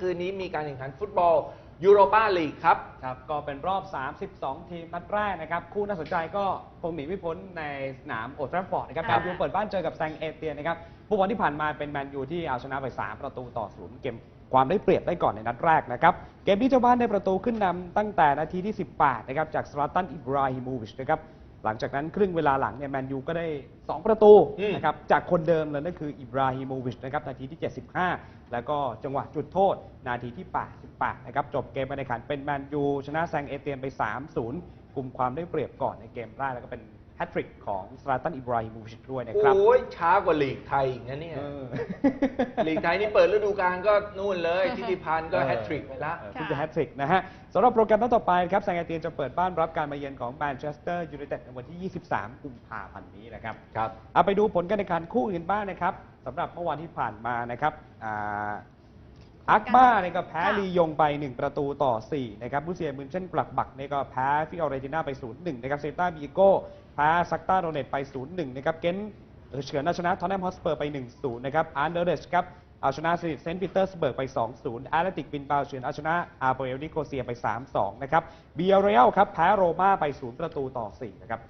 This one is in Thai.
คืนนี้มีการแข่งขันฟุตบอลยูโรปาลีกครับ ครับ ก็เป็นรอบ 32 ทีมนัดแรกนะครับ คู่น่าสนใจก็คงหนีไม่พ้นในสนามโอทราฟอร์ดนะครับคแมรับนยูเปิดบ้านเจอกับแซงเอเตียนนะครับเมื่อวันที่ผ่านมาเป็นแมนยูที่เอาชนะไป 3 ประตูต่อศูนย์เกมความได้เปรียบได้ก่อนในนัดแรกนะครับ เกมที่เจ้าบ้านได้ประตูขึ้นนำตั้งแต่นาทีที่ 18 นะครับ จากสลาตันอิบราฮิโมวิชนะครับ หลังจากนั้นครึ่งเวลาหลังเนี่ยแมนยูก็ได้ 2 ประตูอืม นะครับจากคนเดิมเลยนั่นคืออิบราฮิโมวิชนะครับนาทีที่ 75 แล้วก็จังหวะจุดโทษ นาทีที่ 88 นะครับจบเกมการแข่งขันเป็นแมนยูชนะแซงเอเตียนไป 3-0กลุ่มความได้เปรียบก่อนในเกมแรกแล้วก็เป็นแฮตทริกของสลาตันอิบราฮิโมวิชด้วยนะครับ โอ้ยช้ากว่าลีกไทยอีกนะเนี่ย เออ ลีกไทยนี่เปิดฤดูกาลก็นู่นเลยทิติพันธ์ก็แฮตทริกไปละเออซึ่งจะแฮตทริกนะฮะสำหรับโปรแกรมนัดต่อไปครับแซงเอเตียนจะเปิดบ้านรับการมาเยือนของแมนเชสเตอร์ยูไนเต็ดในวันที่ 23 กุมภาพันธ์นี้นะครับ ครับ เอาไปดูผลการแข่งขันคู่อื่นบ้างนะครับสำหรับเมื่อวานที่ผ่านมานะครับอ่าอักบ้าเนี่ยก็แพ้ค่ะ ลียงไป 1 ประตูต่อ 4 นะครับบูเซียมืนเช่นกลักบักเนี่ยก็แพ้ฟิออเรติน่าไป 0-1 นะครับเซต้าบีโก้ แพ้ซักตาโรเนตไป 0-1 นะครับ เกนเฉือนเอาชนะทอนแนมฮอสเปอร์ไป 1-0 นะครับ อาร์เดอร์เดชครับเอาชนะสิเซนต์ปีเตอร์สเบิร์กไป 2-0อาร์เลติกบินบาเฉือนเอาชนะอาร์โบเอลนิโกเซียไป 3-2 นะครับเบียเรียลครับแพ้โรม่าไป 0 ประตูต่อ 4 นะครับ